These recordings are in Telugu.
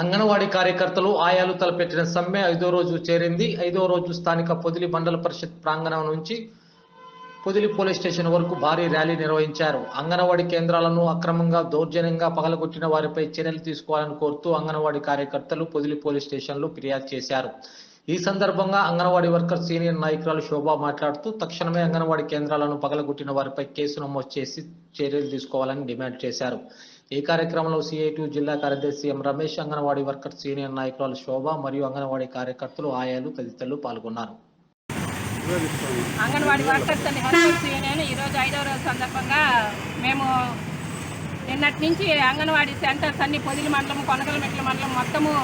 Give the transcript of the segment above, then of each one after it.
అంగన్వాడీ కార్యకర్తలు ఆయాలు తలపెట్టిన సమ్మె ఐదో రోజు చేరింది. ఐదో రోజు స్థానిక పొదిలి మండల పరిషత్ ప్రాంగణం నుంచి పొదిలి పోలీస్ స్టేషన్ వరకు భారీ ర్యాలీ నిర్వహించారు. అంగన్వాడీ కేంద్రాలను అక్రమంగా దౌర్జన్యంగా పగలగొట్టిన వారిపై చర్యలు తీసుకోవాలని కోరుతూ అంగన్వాడీ కార్యకర్తలు పొదిలి పోలీస్ స్టేషన్లో ఫిర్యాదు చేశారు. ఈ సందర్భంగా అంగన్వాడీ వర్కర్ సీనియర్ నాయకురాలు శోభ మాట్లాడుతూ తక్షణమే అంగన్వాడీ కేంద్రాలను పగలగొట్టిన వారిపై కేసు నమోదు చేసి చర్యలు తీసుకోవాలని డిమాండ్ చేశారు. ఈ కార్యక్రమంలో సిఐటి జిల్లా కార్యదర్శి M Ramesh anganwadi worker senior నాయకురాలు శోభ మరియు అంగన్వాడీ కార్యకర్తలు ఆయాలు తదితరులు పాల్గొన్నారు. Anganwadi workers and helpers union ఈరోజు ఐదవ రోజు సందర్భంగా మేము నిన్నటి నుంచి అంగన్వాడీ సెంటర్స్ అన్ని పొదిలి మండలం కొనకలమెట్ల మండలం మొత్తము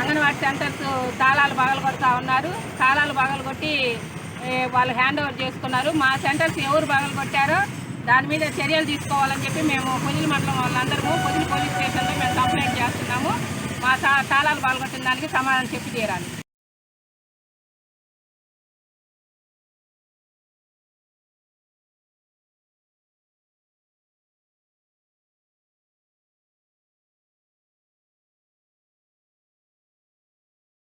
అంగన్వాడీ సెంటర్స్ తాళాలు పగలగొడతా ఉన్నారు. తాళాలు పగలగొట్టి కొట్టి వాళ్ళు హ్యాండ్ ఓవర్ చేసుకున్నారు. మా సెంటర్స్ ఎవరు పగలగొట్టారో దాని మీద చర్యలు తీసుకోవాలని చెప్పి మేము పొదిలి మండలం వాళ్ళందరము పొదిలి పోలీస్ స్టేషన్లో మేము కంప్లైంట్ చేస్తున్నాము. మా తా తాళాలు పగలగొట్టిన దానికి సమాధానం చెప్పి తీరాలి.